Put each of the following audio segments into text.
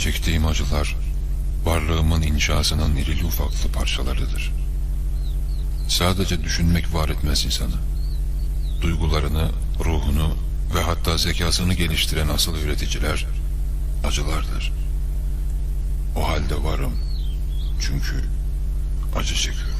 çektiğim acılar, varlığımın inşasının irili ufaklı parçalarıdır. Sadece düşünmek var etmez insanı. Duygularını, ruhunu ve hatta zekasını geliştiren asıl üreticiler acılardır. O halde varım. Çünkü acı çekiyorum.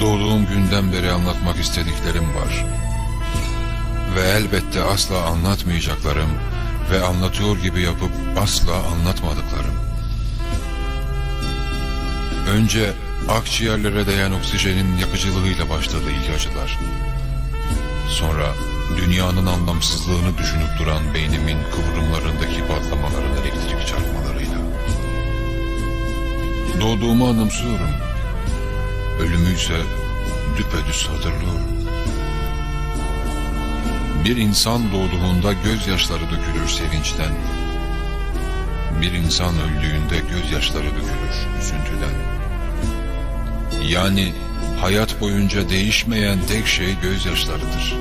Doğduğum günden beri anlatmak istediklerim var. Ve elbette asla anlatmayacaklarım ve anlatıyor gibi yapıp asla anlatmadıklarım. Önce akciğerlere değen oksijenin yakıcılığıyla başladı ilk acılar. Sonra dünyanın anlamsızlığını düşünüp duran beynimin kıvrımlarındaki patlamaların elektrik çarpmalarıyla. Doğduğumu anımsıyorum. Ölümü ise düpedüz hatırlıyorum. Bir insan doğduğunda gözyaşları dökülür sevinçten. Bir insan öldüğünde gözyaşları dökülür üzüntüden. Yani hayat boyunca değişmeyen tek şey gözyaşlarıdır.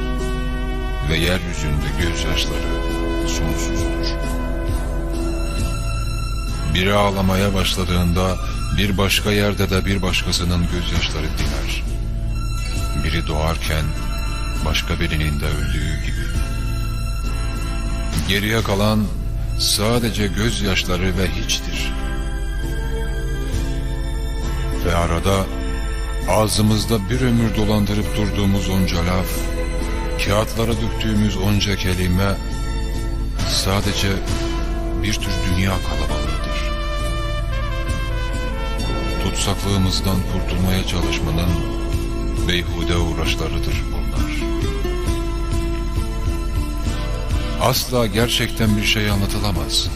Ve yeryüzünde gözyaşları sonsuzdur. Biri ağlamaya başladığında bir başka yerde de bir başkasının gözyaşları diner. Biri doğarken başka birinin de öldüğü gibi. Geriye kalan sadece gözyaşları ve hiçtir. Ve arada ağzımızda bir ömür dolandırıp durduğumuz onca laf, kağıtlara döktüğümüz onca kelime sadece bir tür dünya kalabalığıdır. Tutsaklığımızdan kurtulmaya çalışmanın beyhude uğraşlarıdır bunlar. Asla gerçekten bir şey anlatılamaz.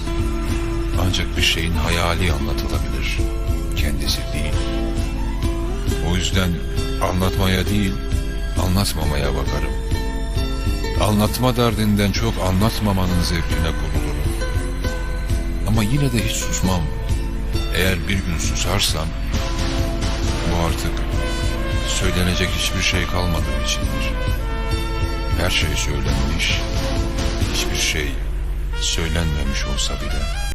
Ancak bir şeyin hayali anlatılabilir. Kendisi değil. O yüzden anlatmaya değil, anlatmamaya bakarım. Anlatma derdinden çok anlatmamanın zevkine kurulurum. Ama yine de hiç susmam. Eğer bir gün susarsam, bu artık söylenecek hiçbir şey kalmadığı içindir. Her şey söylenmiş, hiçbir şey söylenmemiş olsa bile.